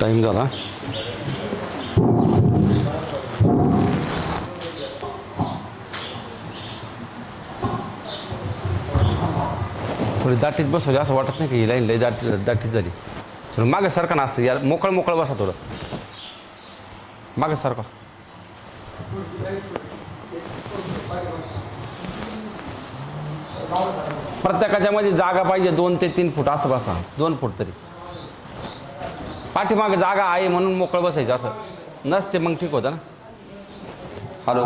Time झाला. थोडी दाटीत बसवली असं वाटत नाही की ही लाईन लई दाट दाटीत झाली. थोडं मागे सारखं ना असं यार मोकळ मोकळ बसा थोडं मागे सारखं. प्रत्येकाच्या मध्ये जागा पाहिजे दोन ते तीन फूट असं बसा. दोन फूट तरी. पाठीमागे जागा आहे म्हणून मोकळं बसायचं असं. नसते मग ठीक होतं ना? हॅलो.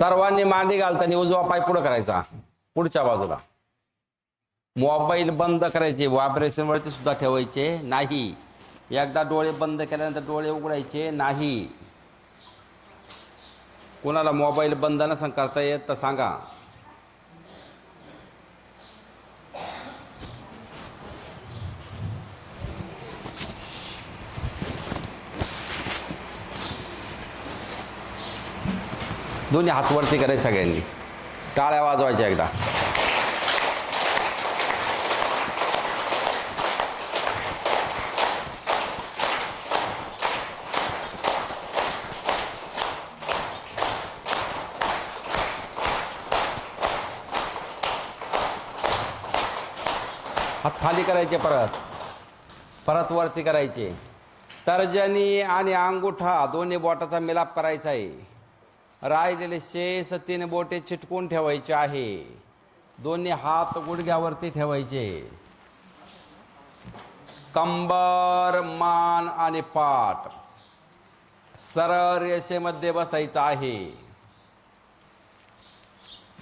सर्वांनी मांडी घालताना उजवा पाय पुढे करायचा. पुढच्या बाजूला. मोबाईल बंद करायचे व्हायब्रेशन वरती सुद्धा ठेवायचे नाही. एकदा डोळे बंद केल्यानंतर डोळे उघडायचे नाही. कोणाला मोबाईल बंद नसं करता येत तर सांगा. दोन्ही हातवरती करायचे सगळ्यांनी. टाळ्या वाजवायच्या एकदा. हात खाली करायचे परत. परत वरती करायचे. तर्जनी आणि अंगुठा दोन्ही बोटाचा मिलाप करायचा आहे. राहिलेले शेष तीन बोटे चिटकून ठेवायचे आहे. दोन्ही हात गुडघ्यावरती ठेवायचे. कंबर मान आणि पाठ. सरळ रेषेमध्ये बसायचं आहे.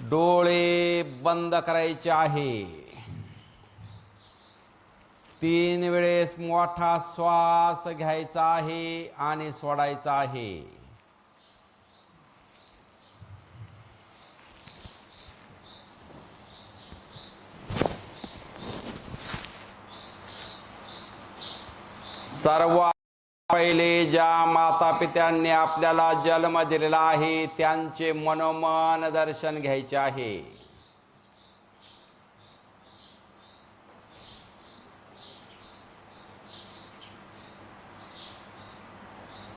डोळे बंद करायचे आहे. तीन वेळेस मोठा श्वास घ्यायचा आहे आणि सोडायचा आहे. सर्वात पहिले ज्या माता पित्यांनी आपल्याला जन्म दिलेला आहे त्यांचे मनोमन दर्शन घ्यायचे आहे.